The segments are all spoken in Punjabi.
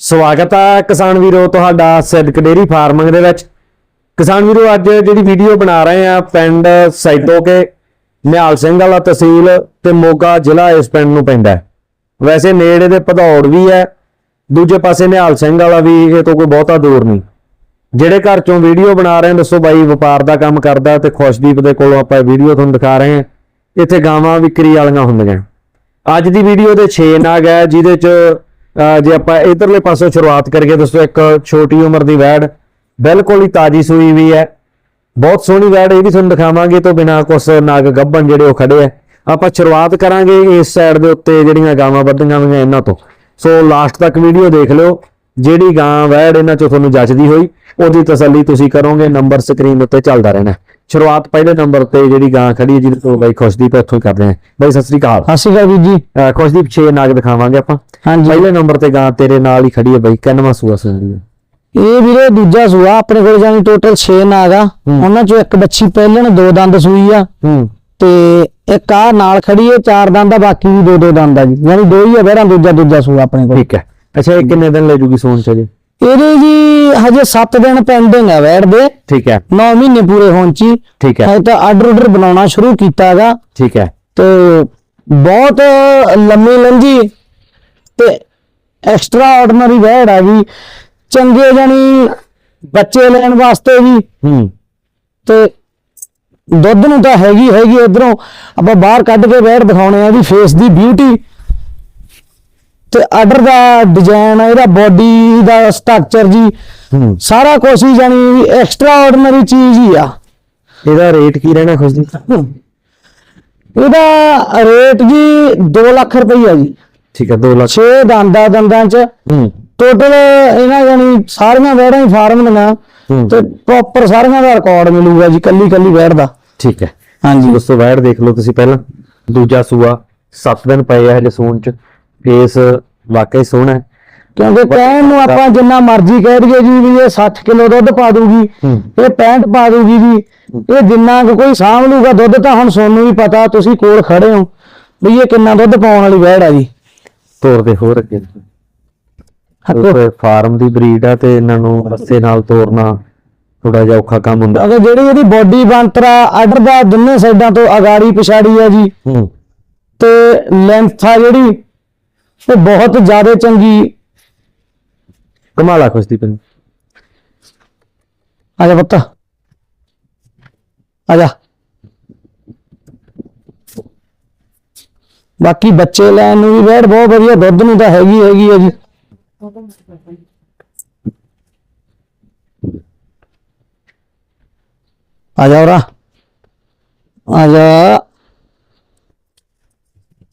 ਸਵਾਗਤ ਹੈ ਕਿਸਾਨ ਵੀਰੋ ਤੁਹਾਡਾ ਸਿੱਧਕ ਡੇਰੀ ਫਾਰਮਿੰਗ ਦੇ ਵਿੱਚ। ਕਿਸਾਨ ਵੀਰੋ, ਅੱਜ ਜਿਹੜੀ ਵੀਡੀਓ ਬਣਾ ਰਹੇ ਆ ਪਿੰਡ ਸਾਈਟੋ ਕੇ ਨਿਹਾਲ ਸਿੰਘ ਵਾਲਾ ਤਹਿਸੀਲ ਤੇ ਮੋਗਾ ਜ਼ਿਲ੍ਹਾ ਇਸ ਪਿੰਡ ਨੂੰ ਪੈਂਦਾ ਵੈਸੇ ਨੇੜੇ ਦੇ ਭਦੌੜ ਵੀ ਹੈ, ਦੂਜੇ ਪਾਸੇ ਨਿਹਾਲ ਸਿੰਘ ਵਾਲਾ ਵੀ ਇਹ ਤੋਂ ਕੋਈ ਬਹੁਤਾ ਦੂਰ ਨਹੀਂ। ਜਿਹੜੇ ਘਰ ਚੋਂ ਵੀਡੀਓ ਬਣਾ ਰਹੇ ਆ, ਦੱਸੋ ਬਾਈ, ਵਪਾਰ ਦਾ ਕੰਮ ਕਰਦਾ ਤੇ ਖੁਸ਼ਦੀਪ ਦੇ ਕੋਲੋਂ ਆਪਾਂ ਵੀਡੀਓ ਤੁਹਾਨੂੰ ਦਿਖਾ ਰਹੇ ਹਾਂ ਇੱਥੇ ਗਾਵਾਂ ਵਿਕਰੀ ਵਾਲੀਆਂ ਹੁੰਦੀਆਂ। ਅੱਜ ਦੀ ਵੀਡੀਓ ਦੇ 6 ਨਾਗ ਹੈ, ਜਿਹਦੇ ਚ ਜੇ ਆਪਾਂ ਇਧਰਲੇ ਪਾਸੋਂ ਸ਼ੁਰੂਆਤ ਕਰੀਏ, ਦੋਸਤੋ, ਇੱਕ ਛੋਟੀ ਉਮਰ ਦੀ ਵੈੜ ਬਿਲਕੁਲ ਹੀ ਤਾਜੀ ਸੂਈ ਵੀ ਹੈ। ਬਹੁਤ ਸੋਹਣੀ ਵੈੜ, ਇਹ ਵੀ ਤੁਹਾਨੂੰ ਦਿਖਾਵਾਂਗੇ ਤੋਂ ਬਿਨਾ ਕੁਛ ਨਾਗ ਗੱਭਣ ਜਿਹੜੇ ਉਹ ਖੜੇ ਆ ਆਪਾਂ ਸ਼ੁਰੂਆਤ ਕਰਾਂਗੇ ਇਸ ਸਾਈਡ ਦੇ ਉੱਤੇ ਜਿਹੜੀਆਂ ਗਾਵਾਂ ਵੱਧੀਆਂ ਹੋਈਆਂ ਇਹਨਾਂ ਤੋਂ। ਸੋ ਲਾਸਟ ਤੱਕ ਵੀਡੀਓ ਦੇਖ ਲਿਓ, ਜਿਹੜੀ ਗਾਂ ਵੈੜ ਇਹਨਾਂ ਚੋਂ ਤੁਹਾਨੂੰ ਜੱਚਦੀ ਹੋਈ, ਉਹਦੀ ਤਸੱਲੀ ਤੁਸੀਂ ਕਰੋਗੇ ਨੰਬਰ ਸਕਰੀਨ ਉੱਤੇ ਚੱਲਦਾ ਰਹਿਣਾ ਸ਼ੁਰੂਆਤ ਪਹਿਲੇ ਨੰਬਰ ਤੇ ਜਿਹੜੀ ਗਾਂ ਖੜੀ ਹੈ ਜਿਹਦੇ ਤੋਂ ਬਾਈ ਖੁਸ਼ਦੀਪ ਇੱਥੋਂ ਹੀ ਕਰਦੇ ਆ ਬਾਈ ਸਤਿ ਸ੍ਰੀ ਅਕਾਲ। ਸਤਿ ਸ਼੍ਰੀ ਅਕਾਲ ਵੀਰ ਜੀ। ਅਹ ਖੁਸ਼ਦੀਪ 6 ਨਾਗ ਦਿਖਾਵਾਂਗੇ ਆਪਾਂ। ਹਾਂਜੀ। ਪਹਿਲੇ ਨੰਬਰ ਤੇ ਗਾਂ ਤੇਰੇ ਨਾਲ ਹੀ ਖੜੀ ਹੈ ਬਾਈ। ਕਿੰਨਵਾਂ ਸੂਆ ਸੁਣਦੀ ਹੈ? ਇਹ ਵੀਰੇ ਦੂਜਾ ਸੂਆ ਆਪਣੇ ਕੋਲ ਜਾਨੀ ਟੋਟਲ 6 ਨਾਗ ਆ। ਉਹਨਾਂ ਚੋਂ ਇੱਕ ਬੱਚੀ ਪਹਿਲਣ ਦੋ ਦੰਦ ਸੂਈ ਆ। ਹੂੰ। ਤੇ ਇੱਕ ਆ ਨਾਲ ਖੜੀ ਹੈ ਚਾਰ ਦੰਦ ਆ ਬਾਕੀ ਵੀ ਦੋ ਦੋ ਦੰਦ ਆ ਜੀ। ਯਾਨੀ ਦੋ ਹੀ ਆ ਬਹਿਰਾਂ ਦੂਜਾ ਦੂਜਾ ਸੂਆ ਆਪਣੇ ਕੋਲ। ਠੀਕ ਹੈ। ਅੱਛਾ ਇਹ ਕਿੰਨੇ ਦਿਨ ਲੈ ਜੂਗੀ ਸੂਣ ਚ ਜੀ ਇਹਦੇ ਜੀ ਹਜੇ 7 ਦਿਨ ਪੈਂਡਿੰਗ ਆ ਵੈੜ ਦੇ। ਠੀਕ ਹੈ। 9 ਮਹੀਨੇ ਪੂਰੇ ਹੋਣ ਚ ਹੀ। ਠੀਕ ਹੈ। ਹਜੇ ਤਾਂ ਆਰਡਰ ਆਰਡਰ ਬਣਾਉਣਾ ਸ਼ੁਰੂ ਕੀਤਾ ਹੈਗਾ ਠੀਕ ਹੈ। ਤੇ ਬਹੁਤ ਲੰਮੀ ਲੰਜੀ ਤੇ ਐਕਸਟਰਾ ਆਰਡੀਨਰੀ ਵੈੜ ਆ ਗਈ ਚੰਗੇ ਜਾਨੀ ਬੱਚੇ ਲੈਣ ਵਾਸਤੇ ਵੀ। ਹੂੰ। ਤੇ ਦੁੱਧ ਨੂੰ ਤਾਂ ਹੈਗੀ ਹੈਗੀ ਇਧਰੋਂ ਆਪਾਂ ਬਾਹਰ ਕੱਢ ਕੇ ਵੈੜ ਦਿਖਾਉਣੇ ਆ ਵੀ ਫੇਸ ਦੀ ਬਿਊਟੀ ਤੇ ਆਰਡਰ ਦਾ ਡਿਜ਼ਾਈਨ ਇਹਦਾ ਬਾਡੀ ਦਾ ਸਟਰਕਚਰ ਜੀ ਸਾਰਾ ਕੁਝ ਹੀ ਜਾਨੀ ਐਕਸਟਰਾ ਆਰਡੀਨਰੀ ਚੀਜ਼ ਹੀ ਆ। ਇਹਦਾ ਰੇਟ ਕੀ ਰਹਿਣਾ ਖੁਸ਼ਦੀਪ ਇਹਦਾ ਰੇਟ ਜੀ 2 ਲੱਖ ਰੁਪਈਆ ਜੀ। ਠੀਕ ਹੈ 2 ਲੱਖ। 6 ਦੰਦਾਂ ਦੰਦਾਂ ਚ। ਟੋਟਲ ਇਹਨਾਂ ਜਾਨੀ ਸਾਰੀਆਂ ਵੈੜਾਂ ਹੀ ਫਾਰਮ ਦੀਆਂ ਤੇ ਪ੍ਰੋਪਰ ਸਾਰੀਆਂ ਦਾ ਰਿਕਾਰਡ ਮਿਲੂਗਾ ਜੀ ਕੱਲੀ ਕੱਲੀ ਵੈੜ ਦਾ। ਠੀਕ ਹੈ। ਹਾਂਜੀ। ਦੋਸਤੋ ਵੈੜ ਦੇਖ ਲਓ ਤੁਸੀਂ ਪਹਿਲਾਂ। ਦੂਜਾ ਸੂਆ 7 ਦਿਨ ਪਏ ਆ ਹਜੇ ਸੂਣ ਚ। ਫੇਸ ਵਾਕਈ ਸੋਹਣਾ ਹੈ। ਕਿਉਂਕਿ ਕਹਿਣ ਨੂੰ ਆਪਾਂ ਜਿੰਨਾ ਮਰਜ਼ੀ ਕਹਿ ਦਈਏ ਜੀ ਵੀ ਇਹ 60 ਕਿਲੋ ਦੁੱਧ ਪਾ ਦੂਗੀ ਹੂੰ। ਇਹ 65 ਪਾ ਦੂਗੀ ਜੀ ਇਹ ਜਿੰਨਾ ਕੁ ਕੋਈ ਸਾਂਭ ਲੂਗਾ ਦੁੱਧ ਤਾਂ ਹੁਣ ਸੋਨੂੰ ਵੀ ਪਤਾ ਤੁਸੀਂ ਕੋਲ ਖੜੇ ਹੋ ਵੀ ਇਹ ਕਿੰਨਾ ਦੁੱਧ ਪਾਉਣ ਵਾਲੀ ਵੈੜ ਆ ਜੀ। ਤੋਰ ਦੇ ਹੋਰ ਅੱਗੇ। ਦੋਸਤੋ ਫਾਰਮ ਦੀ ਬਰੀਡ ਆ ਤੇ ਇਹਨਾਂ ਨੂੰ ਰੱਸੇ ਨਾਲ ਤੋਰਨਾ ਥੋੜਾ ਜਿਹਾ ਔਖਾ ਕੰਮ ਹੁੰਦਾ। ਅਗਰ ਜਿਹੜੀ ਇਹਦੀ ਬੋਡੀ ਬੰਤਰਾ ਆਰਡਰ ਦਾ ਦੋਨੇ ਸਾਈਡਾਂ ਤੋਂ ਅਗਾੜੀ ਪਿਛਾੜੀ ਆ ਜੀ। ਹੂੰ। ਤੇ ਲੈਂਥ ਆ ਜਿਹੜੀ ਉਹ ਬਹੁਤ ਜ਼ਿਆਦਾ ਚੰਗੀ। ਕਮਾਲਾ ਖੁਸ਼ਦੀਪ ਨੂੰ ਆ ਜਾ ਪੁੱਤ। ਆ ਜਾ। ਬਾਕੀ ਬੱਚੇ ਲੈਣ ਨੂੰ ਵੀ ਵੈੜ ਬਹੁਤ ਵਧੀਆ ਦੁੱਧ ਨੂੰ ਤਾਂ ਹੈਗੀ ਹੈਗੀ ਹੈ ਜੀ। ਆ ਜਾ ਉਰਾ। ਆ ਜਾ।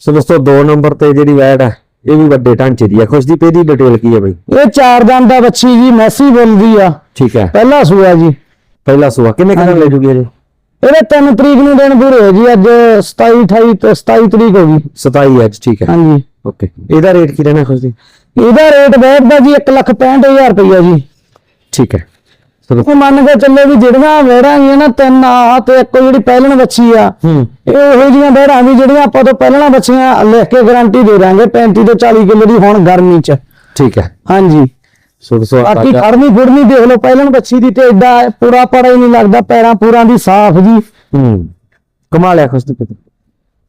ਸੋ ਦੋਸਤੋ 2 ਨੰਬਰ ਤੇ ਜਿਹੜੀ ਵੈੜ ਹੈ ਇਹ ਵੀ ਵੱਡੇ ਢਾਂਚੇ ਦੀ ਹੈ ਖੁਸ਼ਦੀਪ ਇਹਦੀ ਡਿਟੇਲ ਕੀ ਹੈ ਬਈ? ਇਹ ਚਾਰ ਦੰਦ ਦਾ ਬੱਚੀ ਜੀ ਮੈਸੀ ਬੋਲਦੀ ਆ। ਠੀਕ ਹੈ। ਪਹਿਲਾ ਸੂਆ ਜੀ। ਪਹਿਲਾ ਸੂਆ ਕਿੰਨੇ ਕਿੰਨੇ ਲੈ ਜੂਗੀ ਇਹ ਇਹਦੇ 3 ਤਰੀਕ ਨੂੰ ਦਿਨ ਪੂਰੇ ਹੋਏ ਜੀ ਅੱਜ 27 28 ਤੇ 27 ਤਰੀਕ ਹੋ ਗਈ। 27 ਅੱਜ ਠੀਕ ਹੈ। ਹਾਂਜੀ। ਓਕੇ ਇਹਦਾ ਰੇਟ ਕੀ ਰਹਿਣਾ ਖੁਸ਼ਦੀਪ ਇਹਦਾ ਰੇਟ ਬੈਠਦਾ ਜੀ 165000 ਰੁਪਈਆ ਜੀ। ਠੀਕ ਹੈ। ਸੋ ਉਹ ਮੰਨ ਕੇ ਚੱਲੇ ਵੀ ਜਿਹੜੀਆਂ ਵੇੜਾਂ ਗਈਆਂ ਨਾ ਤਿੰਨ ਆ ਤੇ ਇੱਕ ਜਿਹੜੀ ਪਹਿਲਣ ਬੱਚੀ ਆ ਇਹ ਉਹੋ ਜਿਹੀਆਂ ਵੇੜਾਂ ਵੀ ਜਿਹੜੀਆਂ ਆਪਾਂ ਤੋਂ ਪਹਿਲਣਾ ਬੱਚੀਆਂ ਲਿਖ ਕੇ ਗਾਰੰਟੀ ਦੇ ਦਾਂਗੇ 35 ਤੋਂ 40 ਕਿਲੋ ਦੀ ਹੁਣ ਗਰਮੀ ਚ। ਠੀਕ ਹੈ। ਹਾਂਜੀ। ਸੋ ਦੋਸਤੋ ਬਾਕੀ ਖੜਨੀ ਫੁੜਨੀ ਦੇਖ ਲਓ ਪਹਿਲਣ ਬੱਚੀ ਦੀ ਤੇ ਏਡਾ ਪੂਰਾ ਪੜਾ ਹੀ ਨਹੀਂ ਲੱਗਦਾ ਪੈਰਾਂ ਪੂਰਾਂ ਦੀ ਸਾਫ਼ ਜੀ। ਹੂੰ। ਕਮਾ ਲਿਆ ਖੁਸ਼ਦੀਪ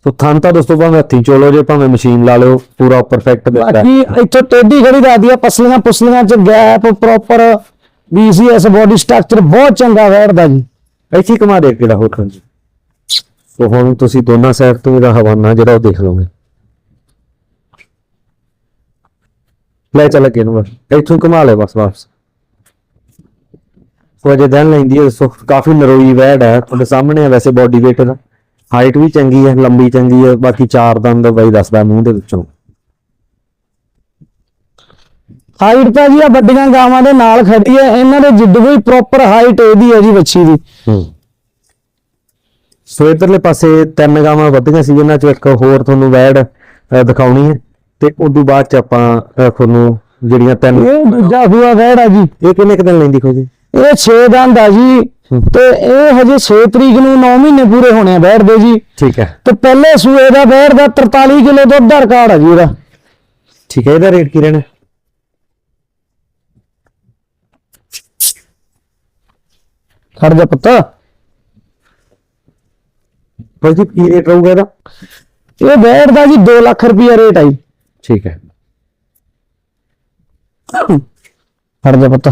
ਸੋ ਥਾਂ ਤਾਂ ਦੋਸਤੋ ਭਾਵੇਂ ਹੱਥੀਂ ਚੋਲੋ ਜੇ ਭਾਵੇਂ ਮਸ਼ੀਨ ਲਾ ਲਿਓ ਪੂਰਾ ਪਰਫੈਕਟ ਦਿੱਤਾ। ਬਾਕੀ ਇੱਥੋਂ ਟੇਢੀ ਖੜੀ ਦੱਸਦੀ ਆ ਪਸਲੀਆਂ ਪੁਸਲੀਆਂ ਚ ਗੈਪ ਪ੍ਰੋਪਰ ਬੀਸੀਐਸ ਬੋਡੀ ਸਟਰਕਚਰ ਬਹੁਤ ਚੰਗਾ ਵੈੜਦਾ ਜੀ। ਇੱਥੇ ਹੀ ਘੁਮਾ ਦੇ ਕਿਹੜਾ ਹੋਰ ਖਾਂਜੀ ਸੋ ਹੁਣ ਤੁਸੀਂ ਦੋਨਾਂ ਸਾਈਡ ਤੋਂ ਇਹਦਾ ਹਵਾਨਾ ਜਿਹੜਾ ਉਹ ਦੇਖ ਲਓਗੇ। ਲੈ ਚੱਲ ਅੱਗੇ ਨੂੰ ਬਸ। ਇੱਥੋਂ ਘੁਮਾ ਲੈ ਬਸ ਵਾਪਸ ਸੋ ਅਜੇ ਦਿਨ ਲੈਂਦੀ ਹੈ ਸੋ ਕਾਫੀ ਨਰੋਈ ਵੈੜ ਹੈ। ਤੁਹਾਡੇ ਸਾਹਮਣੇ ਹੈ ਵੈਸੇ ਬਾਡੀ weight ਦਾ। ਹਾਈਟ ਵੀ ਚੰਗੀ ਹੈ, ਲੰਬੀ ਚੰਗੀ ਹੈ, ਬਾਕੀ ਚਾਰ ਦੰਦ ਬਾਈ ਦੱਸਦਾ ਮੂੰਹ ਦੇ ਵਿੱਚੋਂ। ਹਾਈਟ ਤਾਂ ਜੀ ਆ ਵੱਡੀਆਂ ਗਾਵਾਂ ਦੇ ਨਾਲ ਖੜੀ ਹੈ ਇਹਨਾਂ ਦੇ ਜਿੱਦ ਵੀ ਪ੍ਰੋਪਰ ਹਾਈਟ ਇਹਦੀ ਹੈ ਜੀ ਬੱਚੀ ਦੀ। ਹੂੰ। ਸੋ ਇਧਰਲੇ ਪਾਸੇ ਤਿੰਨ ਗਾਵਾਂ ਵੱਧੀਆਂ ਸੀ ਇਹਨਾਂ ਚੋਂ ਇੱਕ ਹੋਰ ਤੁਹਾਨੂੰ ਵੈੜ ਦਿਖਾਉਣੀ ਹੈ। ਤੇ ਉਦੋਂ ਬਾਅਦ ਚ ਆਪਾਂ ਤੁਹਾਨੂੰ ਜਿਹੜੀਆਂ ਤਿੰਨ ਇਹ ਦੂਜਾ ਸੂਆ ਵੈੜ ਆ ਜੀ। ਇਹ ਕਿੰਨੇ ਕੁ ਦਿਨ ਲੈਂਦੀ ਖੋਜੀ? ਇਹ 6 ਦੰਦ ਆ ਜੀ। ਤੇ ਇਹ ਹਜੇ 6 ਤਰੀਕ ਨੂੰ 9 ਮਹੀਨੇ ਪੂਰੇ ਹੋਣੇ ਆ ਵੈੜ ਦੇ ਜੀ। ਠੀਕ ਹੈ। ਤੇ ਪਹਿਲੇ ਸੂਏ ਦਾ ਵੈੜ ਦਾ 43 ਕਿਲੋ ਦੁੱਧ ਦਾ ਰਿਕਾਰਡ ਆ ਜੀ ਇਹਦਾ। ਠੀਕ ਹੈ ਇਹਦਾ ਰੇਟ ਕੀ ਰਹਿਣਾ? ਖੜ ਜਾ ਪੁੱਤ। ਭਾਈ ਜੀ ਕੀ ਰੇਟ ਰਹੂਗਾ ਇਹਦਾ? ਇਹ ਬੈਠ ਦਾ ਜੀ 2 ਲੱਖ ਰੁਪਿਆ ਰੇਟ ਆਈ ਠੀਕ ਹੈ। ਖੜ ਜਾ ਪੁੱਤ।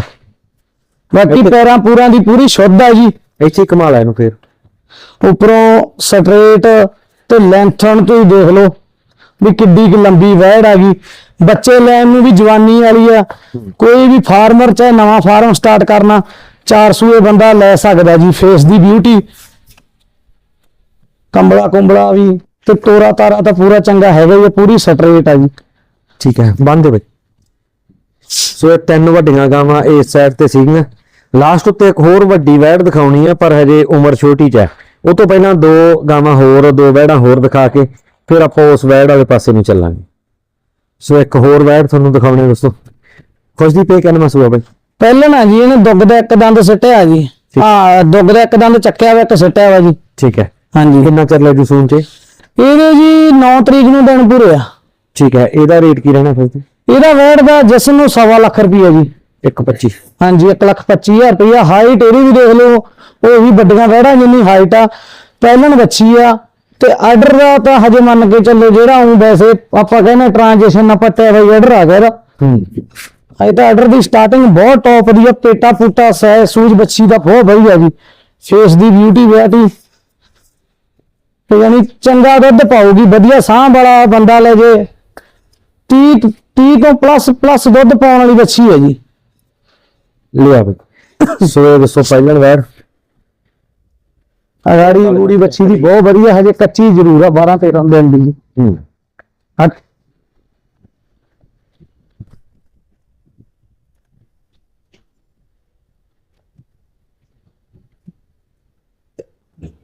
ਬਾਕੀ ਪੈਰਾਂ ਪੂਰਾਂ ਦੀ ਪੂਰੀ ਸ਼ੁੱਧ ਆ ਜੀ। ਇੱਥੇ ਕਮਾਲ ਹੈ ਇਹਨੂੰ ਫਿਰ। ਉੱਪਰੋਂ ਸਟ੍ਰੇਟ ਤੇ ਲੈਂਥਨ ਤੋਂ ਹੀ ਦੇਖ ਲਓ ਵੀ ਕਿੱਡੀ ਕਿ ਲੰਬੀ ਵਹਿੜ ਆ ਗਈ। ਬੱਚੇ ਲੈਣ ਨੂੰ ਵੀ ਜਵਾਨੀ ਵਾਲੀ ਆ। ਕੋਈ ਵੀ ਫਾਰਮਰ ਚਾਹੇ ਨਵਾਂ ਫਾਰਮ ਸਟਾਰਟ ਕਰਨਾ 400 ਬੰਦਾ ਲੈ ਸਕਦਾ ਜੀ ਫੇਸ ਦੀ ਬਿਊਟੀ ਕੰਬਲਾ ਕੁੰਬਲਾ ਵੀ ਤੇ ਤੋਰਾ ਤਾਰਾ ਤਾਂ ਪੂਰਾ ਚੰਗਾ ਹੈਗਾ ਹੀ ਪੂਰੀ ਸਟ੍ਰੇਟ ਆ ਜੀ। ਠੀਕ ਹੈ, ਬੰਦ ਦੇ ਬਈ। ਸੋ ਇਹ ਤਿੰਨ ਵੱਡੀਆਂ ਗਾਵਾਂ ਇਸ ਸਾਈਡ ਤੇ ਸੀਗੀਆਂ। ਲਾਸਟ ਉੱਤੇ ਇੱਕ ਹੋਰ ਵੱਡੀ ਵੈੜ ਦਿਖਾਉਣੀ ਹੈ ਪਰ ਹਜੇ ਉਮਰ ਛੋਟੀ ਚ ਹੈ। ਉਹ ਤੋਂ ਪਹਿਲਾਂ ਦੋ ਗਾਵਾਂ ਹੋਰ, ਦੋ ਵੈੜਾਂ ਹੋਰ ਦਿਖਾ ਕੇ, ਫਿਰ ਆਪਾਂ ਉਸ ਵੈੜ ਵਾਲੇ ਪਾਸੇ ਨੂੰ ਚੱਲਾਂਗੇ। ਸੋ ਇੱਕ ਹੋਰ ਵੈੜ ਤੁਹਾਨੂੰ ਦਿਖਾਉਣੀ ਦੋਸਤੋ। ਖੁਸ਼ਦੀ ਪੇ ਕਿੰਨਾ ਮਸੂਆ ਬਾਈ? ਪਹਿਲਾਂ ਨਾ ਜੀ ਇਹਨੇ ਦੁੱਗ ਦਾ ਇੱਕ ਦੰਦ ਸਿੱਟਿਆ ਜੀ। ਹਾਂ ਦੁੱਗ ਦਾ ਇੱਕ ਦੰਦ ਚੱਕਿਆ ਵਾ ਇੱਕ ਸਿੱਟਿਆ ਵਾ ਜੀ। ਠੀਕ ਹੈ। ਹਾਂਜੀ। ਕਿੰਨਾ ਚਿਰ ਲੈ ਜੂ ਸੂਨ ਚ ਇਹਦੇ ਜੀ 9 ਤਰੀਕ ਨੂੰ ਦਿਨ ਪੂਰੇ ਆ। ਠੀਕ ਹੈ ਇਹਦਾ ਰੇਟ ਕੀ ਰਹਿਣਾ ਫਿਰ ਇਹਦਾ ਵੈਟ ਦਾ ਜਿਸਮ ਨੂੰ ਸਵਾ ਲੱਖ ਰੁਪਈਆ ਜੀ। 125 ਹਾਂਜੀ 1 ਲੱਖ 25000 ਰੁਪਈਆ। ਹਾਈਟ ਇਹਦੀ ਵੀ ਦੇਖ ਲਓ ਉਹ ਵੀ ਵੱਡੀਆਂ ਵੈੜਾਂ ਜਿੰਨੀ ਹਾਈਟ ਆ ਪਹਿਲਣ ਬੱਚੀ ਆ। ਤੇ ਆਰਡਰ ਦਾ ਤਾਂ ਹਜੇ ਮੰਨ ਕੇ ਚੱਲੋ ਜਿਹੜਾ ਉਹ ਵੈਸੇ ਆਪਾਂ ਕਹਿੰਦੇ ਟ੍ਰਾਂਜੈਕਸ਼ਨ ਨਾ ਪੱਟਿਆ ਬਈ ਆਰਡਰ ਆ ਗਿਆ ਅਜੇ ਤਾਂ ਆਰਡਰ ਦੀ ਸਟਾਰਟਿੰਗ ਬਹੁਤ ਟੌਪ ਦੀ ਆ ਪੇਟਾ ਪੂਟਾ ਸੈ ਸੂਜ ਬੱਚੀ ਦਾ ਬਹੁਤ ਵਧੀਆ ਜੀ। ਫੇਸ ਦੀ ਬਿਊਟੀ ਬਿਊਟੀ ਤੇ ਯਾਨੀ ਚੰਗਾ ਦੁੱਧ ਪਾਉਗੀ ਵਧੀਆ ਸਾਹ ਵਾਲਾ ਬੰਦਾ ਲੈ ਜੇ। 30 30 ਤੋਂ ਪਲੱਸ ਪਲੱਸ ਦੁੱਧ ਪਾਉਣ ਵਾਲੀ ਬੱਚੀ ਹੈ ਜੀ। ਲਿਆ ਬਈ। ਸੋ ਦੱਸੋ ਪਹਿਲਾਂ ਵੈੜ ਅਗਾੜੀ ਗੂੜੀ ਬੱਚੀ ਦੀ ਬਹੁਤ ਵਧੀਆ ਹਜੇ ਕੱਚੀ ਜ਼ਰੂਰ ਆ 12 13 ਦਿਨ ਦੀ। ਹੂੰ।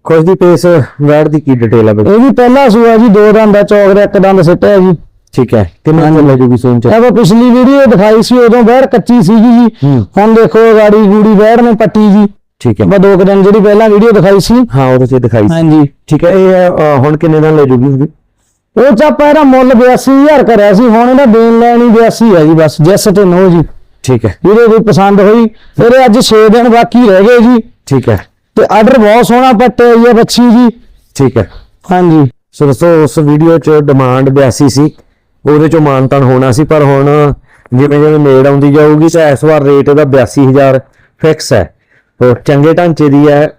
ਹਟ ਖੁਸ਼ਦੀ ਪੇਸ ਵੈੜ ਦੀ ਕੀ ਡਿਟੇਲ ਹੈ ਬਈ? ਇਹ ਵੀ ਪਹਿਲਾ ਸੂਆ ਜੀ ਦੋ ਦੰਦ ਦਾ ਚੌਕ ਦਾ ਇੱਕ ਦੰਦ ਸਿੱਟਿਆ ਜੀ। ਠੀਕ ਹੈ। ਕਿੰਨਾ ਚਿਰ ਲੈ ਜੂਗੀ ਸੂਨ ਚ? ਇਹ ਵਾ ਪਿਛਲੀ ਵੀਡੀਓ ਦਿਖਾਈ ਸੀ ਉਦੋਂ ਬਹਿਰ ਕੱਚੀ ਸੀਗੀ ਜੀ। ਹੁਣ ਦੇਖੋ ਗਾੜੀ ਗੂੜੀ ਬਹਿਰ ਨੇ ਪੱਟੀ ਜੀ। ਠੀਕ ਹੈ। ਬਾ ਦੋ ਦਿਨ ਜਿਹੜੀ ਪਹਿਲਾਂ ਵੀਡੀਓ ਦਿਖਾਈ ਸੀ। ਹਾਂ ਉਹਦੇ ਚ ਦਿਖਾਈ ਸੀ। ਹਾਂਜੀ। ਠੀਕ ਹੈ ਇਹ ਹੁਣ ਕਿੰਨੇ ਦਾ ਲੈ ਜੂਗੀ ਉਹਦੀ? ਉਹ ਚ ਆਪਾਂ ਇਹਦਾ ਮੁੱਲ 82000 ਕਰਿਆ ਸੀ ਹੁਣ ਇਹਦਾ ਦੇਣ ਲੈਣ ਹੀ 82 ਹੈ ਜੀ ਬਸ ਜੈਸ ਤੇ ਨੋ ਜੀ। ਠੀਕ ਹੈ। ਜਿਹਦੇ ਕੋਈ ਪਸੰਦ ਹੋਈ ਇਹਦੇ ਅੱਜ 6 ਦਿਨ ਬਾਕੀ ਰਹਿ ਗਏ ਜੀ। ਠੀਕ ਹੈ। ਤੇ ਆਰਡਰ ਬਹੁਤ ਸੋਹਣਾ ਪੱਟਿਆ ਜੀ ਇਹ ਬੱਚੀ ਜੀ। ਠੀਕ ਹੈ। ਹਾਂਜੀ। ਸੋ ਦੋਸਤੋ ਉਸ ਵੀਡੀਓ ਚ ਡਿਮਾਂਡ 82 ਸੀ। ਉਹਦੇ ਚੋਂ ਮਾਨਤਨ ਹੋਣਾ ਸੀ ਪਰ ਹੁਣ ਜਿਵੇਂ ਜਿਵੇਂ ਨੇੜ ਆਉਂਦੀ ਜਾਊਗੀ ਤਾਂ ਇਸ ਵਾਰ ਰੇਟ ਇਹਦਾ 82000 ਫਿਕਸ ਹੈ। ਉਹ ਚੰਗੇ ਢਾਂਚੇ ਦੀ ਹੈ।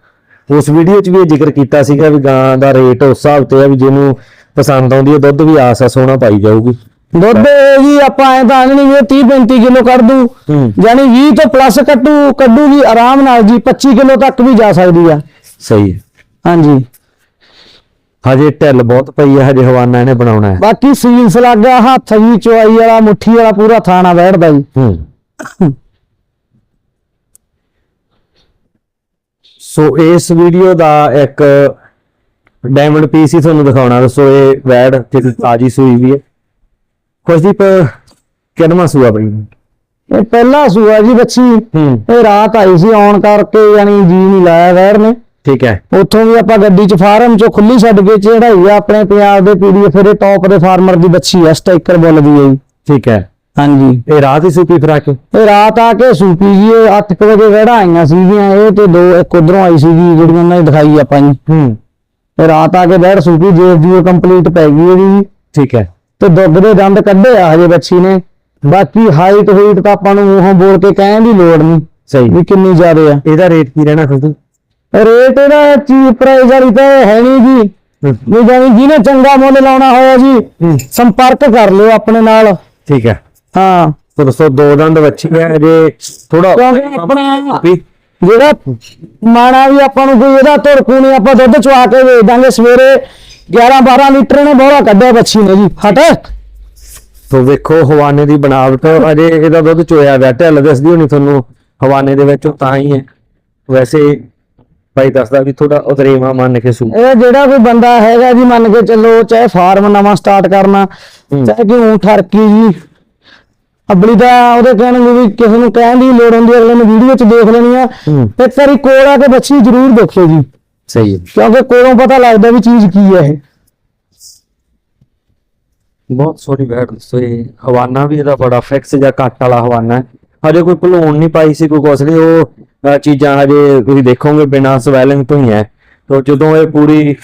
ਉਸ ਵੀਡੀਓ 'ਚ ਵੀ ਇਹ ਜ਼ਿਕਰ ਕੀਤਾ ਸੀਗਾ ਵੀ ਗਾਂ ਦਾ ਰੇਟ ਉਸ ਹਿਸਾਬ ਤੇ ਹੈ ਵੀ ਜਿਹਨੂੰ ਪਸੰਦ ਆਉਂਦੀ ਹੈ ਦੁੱਧ ਵੀ ਆਸ ਆ ਸੋਹਣਾ ਪਾਈ ਜਾਊਗੀ। ਦੁੱਧ ਜੀ ਆਪਾਂ ਐ ਤਾਂ ਨਹੀਂ ਵੀ 30 35 ਕਿਲੋ ਕੱਢ ਦੂ ਯਾਨੀ 20 ਤੋਂ ਪਲੱਸ ਕੱਢੂ ਕੱਢੂਗੀ ਆਰਾਮ ਨਾਲ ਜੀ 25 ਕਿਲੋ ਤੱਕ ਵੀ ਜਾ ਸਕਦੀ ਆ। ਸਹੀ ਹੈ। ਹਾਂਜੀ। ਹਜੇ ਢਿੱਲ ਬਹੁਤ ਪਈ ਹੈ ਹਜੇ ਹਵਾਨਾ ਇਹਨੇ ਬਣਾਉਣਾ ਹੈ। ਬਾਕੀ ਸੀਲਸ ਲੱਗਾ ਹੱਥ ਜੀ ਚੁਆਈ ਵਾਲਾ ਮੁੱਠੀ ਵਾਲਾ ਪੂਰਾ ਥਾਣਾ ਬੈਠਦਾ ਜੀ। ਹੂੰ। ਸੋ ਇਸ ਵੀਡੀਓ ਦਾ ਇੱਕ ਡਾਇਮੰਡ ਪੀਸ ਹੀ ਤੁਹਾਨੂੰ ਦਿਖਾਉਣਾ ਦੱਸੋ ਇਹ ਵੈਡ ਜਿਹੜੀ ਤਾਜੀ ਸੂਈ ਵੀ ਹੈ। ਖੁਸ਼ਦੀਪ ਕਿੰਨਵਾਂ ਸੂਆ ਬਈ? ਇਹ ਪਹਿਲਾ ਸੂਆ ਜੀ ਬੱਚੀ। ਇਹ ਰਾਤ ਆਈ ਸੀ ਆਉਣ ਕਰਕੇ ਯਾਨੀ ਜੀ ਨਹੀਂ ਲਾਇਆ ਵੈਰ ਨੇ। ਠੀਕ ਹੈ। ਉੱਥੋਂ ਵੀ ਆਪਾਂ ਗੱਡੀ 'ਚ ਫਾਰਮ 'ਚੋਂ ਖੁੱਲੀ ਛੱਡ ਕੇ ਚੜਾਈ ਆ ਆਪਣੇ ਪੰਜਾਬ ਦੇ ਪੀਡੀਐਫ ਦੇ ਟੌਪ ਦੇ ਫਾਰਮਰ ਦੀ ਬੱਚੀ ਆ ਸਟਾਈਕਰ ਬੁੱਲ ਦੀ ਹੈ ਠੀਕ ਹੈ। ਹਾਂਜੀ। ਇਹ ਰਾਤ ਹੀ ਸੂਪੀ ਫਰਾ ਕੇ ਇਹ ਰਾਤ ਆ ਕੇ ਸੂਪੀ ਜੀ ਇਹ 8 ਵਜੇ ਵੜਾ ਆਈਆਂ ਸੀਗੀਆਂ ਇਹ ਤੇ ਦੋ ਇੱਕ ਉਧਰੋਂ ਆਈ ਸੀਗੀ ਜਿਹੜੀਆਂ ਉਹਨਾਂ ਨੇ ਦਿਖਾਈ ਆਪਾਂ ਜੀ। ਹੂੰ। ਇਹ ਰਾਤ ਆ ਕੇ ਬੈਠ ਸੂਪੀ ਜੇ ਜੀ ਕੰਪਲੀਟ ਪੈ ਗਈ ਇਹਦੀ ਜੀ। ਠੀਕ ਹੈ। ਤੇ ਦੁੱਧ ਦੇ ਦੰਦ ਕੱਢੇ ਆ ਹਜੇ ਬੱਚੀ ਨੇ। ਬਾਕੀ ਹਾਈਟ ਹੂਟ ਤਾਂ ਆਪਾਂ ਨੂੰ ਮੂੰਹੋਂ ਬੋਲ ਕੇ ਕਹਿਣ ਦੀ ਲੋੜ ਨਹੀਂ ਸਹੀ। ਵੀ ਕਿੰਨੀ ਜ਼ਿਆਦੇ ਆ। ਇਹਦਾ ਰੇਟ ਕੀ ਰਹਿਣਾ ਖੁਸ਼ਦੀਪ ਰੇਟ ਇਹਦਾ ਚੀਪ ਪ੍ਰਾਈਸ ਵਾਲੀ ਤਾਂ ਹੈ ਨਹੀਂ ਜੀ। ਨਹੀਂ ਜਾਨੀ ਜਿਹਨੇ ਚੰਗਾ ਮੁੱਲ ਲਾਉਣਾ ਹੋਇਆ ਜੀ ਸੰਪਰਕ ਕਰ ਲਿਓ ਆਪਣੇ ਨਾਲ। ਠੀਕ ਹੈ। ਹਾਂ। ਦੋਸਤੋ ਦੋ ਦੰਦ ਵੱਛੀ ਹੈ ਜੇ ਥੋੜਾ ਕਿਉਂਕਿ ਆਪਣਾ ਜਿਹੜਾ ਮਾਣਾ ਵੀ ਆਪਾਂ ਨੂੰ ਕੋਈ ਇਹਦਾ ਧੁਰਕੂ ਨਹੀਂ ਆਪਾਂ ਦੁੱਧ ਚਵਾ ਕੇ ਵੇਚ ਦਾਂਗੇ ਸਵੇਰੇ 11 12 ਲੀਟਰ ਨੇ ਬੋਲਾ ਕੱਢਿਆ ਬੱਚੀ ਨੇ ਜੀ ਹਟ। ਤੋ ਵੇਖੋ ਹਵਾਨੇ ਦੀ ਬਣਾਵਟ ਅਜੇ ਇਹਦਾ ਦੁੱਧ ਚੋਇਆ ਹੋਇਆ ਢਿੱਲ ਦਿਸਦੀ ਹੋਣੀ ਤੁਹਾਨੂੰ ਹਵਾਨੇ ਦੇ ਵਿੱਚ ਤਾਂ ਹੀ ਹੈ। ਵੈਸੇ ਭਾਈ ਦੱਸਦਾ ਵੀ ਥੋੜਾ ਉਤਰੇਵਾ ਮੰਨ ਕੇ ਸੂ। ਇਹ ਜਿਹੜਾ ਕੋਈ ਬੰਦਾ ਹੈਗਾ ਜੀ ਮੰਨ ਕੇ ਚੱਲੋ ਚਾਹੇ ਫਾਰਮ ਨਵਾਂ ਸਟਾਰਟ ਕਰਨਾ। ਚਾਹੇ ਕਿ ਊਂ ਠਰਕੀ ਜੀ ਅਬਲੀ ਦਾ ਉਹਦੇ ਕਹਿਣ ਨੂੰ ਵੀ ਕਿਸੇ ਨੂੰ ਕਹਿਣ ਦੀ ਲੋੜ ਹੁੰਦੀ ਅਗਲੇ ਨੂੰ ਵੀਡੀਓ 'ਚ ਦੇਖ ਲੈਣੀ ਆ। ਇੱਕ ਵਾਰੀ ਕੋਲ ਆ ਕੇ ਬੱਚੀ ਜ਼ਰੂਰ ਦੇਖਿਓ ਜੀ। ਸਹੀ ਹੈ। ਕਿਉਂਕਿ ਕੋਲੋਂ ਪਤਾ ਲੱਗਦਾ ਵੀ ਚੀਜ਼ ਕੀ ਹੈ ਇਹ। ਬਹੁਤ ਸੋਹਣੀ ਬੈਠ ਦੱਸੋ ਇਹ ਹਵਾਨਾ ਵੀ ਇਹਦਾ ਬੜਾ ਫਿਕਸ ਜਾਂ ਕੱਟ ਵਾਲਾ ਹਵਾਨਾ ਹੈ। ਹਜੇ ਕੋਈ ਭਲੂਣ ਨਹੀਂ ਪਾਈ ਸੀ ਕੋਈ ਕੁਛ ਨਹੀਂ ਉਹ ਚੀਜ਼ਾਂ ਹਜੇ ਤੁਸੀਂ ਦੇਖੋਗੇ ਬਿਨਾਂ ਸਵੈਲਿੰਗ ਤੋਂ ਹੀ ਹੈ। ਤੋਂ ਜਦੋਂ ਇਹ ਪੂਰੀ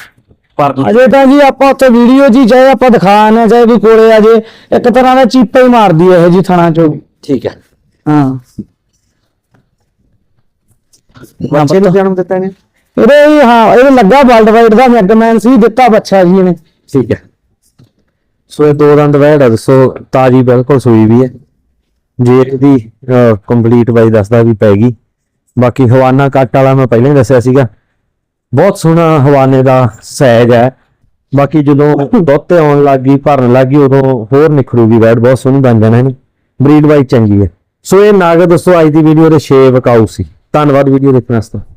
ਪਰ ਅਜੇ ਤਾਂ ਜੀ ਆਪਾਂ ਉੱਥੇ ਵੀਡੀਓ ਜੀ ਚਾਹੇ ਆਪਾਂ ਦਿਖਾਣੇ ਚਾਹੇ ਕੋਈ ਕੋਲੇ ਆ ਜੇ ਇੱਕ ਤਰ੍ਹਾਂ ਦਾ ਚੀਪਾ ਹੀ ਮਾਰਦੀ ਹੈ ਇਹ ਜੀ ਥਣਾ ਚੋਂ। ਠੀਕ ਹੈ। ਹਾਂ। ਬੱਚੇ ਨੂੰ ਜਨਮ ਦਿੱਤਾ ਨੇ ਇਹਦੇ ਹੀ ਹਾਂ ਇਹਦੇ ਲੱਗਾ ਵਰਲਡ ਵਾਈਡ ਦਾ ਮੈਗਮੈਨ ਸੀ ਦਿੱਤਾ ਬੱਚਾ ਜੀ ਇਹਨੇ। ਠੀਕ ਹੈ। ਸੋ ਇਹ ਦੋ ਦੰਦ ਵਹਿੜ ਹੈ ਦੱਸੋ ਤਾਜੀ ਬਿਲਕੁਲ ਸੂਈ ਵੀ ਹੈ। ਜੇਠ ਦੀ ਕੰਪਲੀਟ ਬਾਈ ਦੱਸਦਾ ਵੀ ਪੈ ਗਈ। ਬਾਕੀ ਹਵਾਨਾ ਕੱਟ ਵਾਲਾ ਮੈਂ ਪਹਿਲਾਂ ਹੀ ਦੱਸਿਆ ਸੀਗਾ। ਬਹੁਤ ਸੋਹਣਾ ਹਵਾਨੇ ਦਾ ਸਹਿਜ ਹੈ। ਬਾਕੀ ਜਦੋਂ ਦੁੱਧ ਤੇ ਆਉਣ ਲੱਗੀ ਭਰਨ ਲੱਗੀ ਉਦੋਂ ਹੋਰ ਨਿਖਰੂਗੀ ਵੈੜ, ਬਹੁਤ ਸੋਹਣੀ ਬਣ ਜਾਣਾ ਇਹਨੇ। ਬਰੀਡ ਵਾਈ ਚੰਗੀ ਹੈ। ਸੋ ਇਹ ਨਾਗ ਦੋਸਤੋ, ਅੱਜ ਦੀ ਵੀਡੀਓ ਦੇ 6 ਵਕਾਊ ਸੀ। ਧੰਨਵਾਦ ਵੀਡੀਓ ਦੇਖਣ ਵਾਸਤੇ।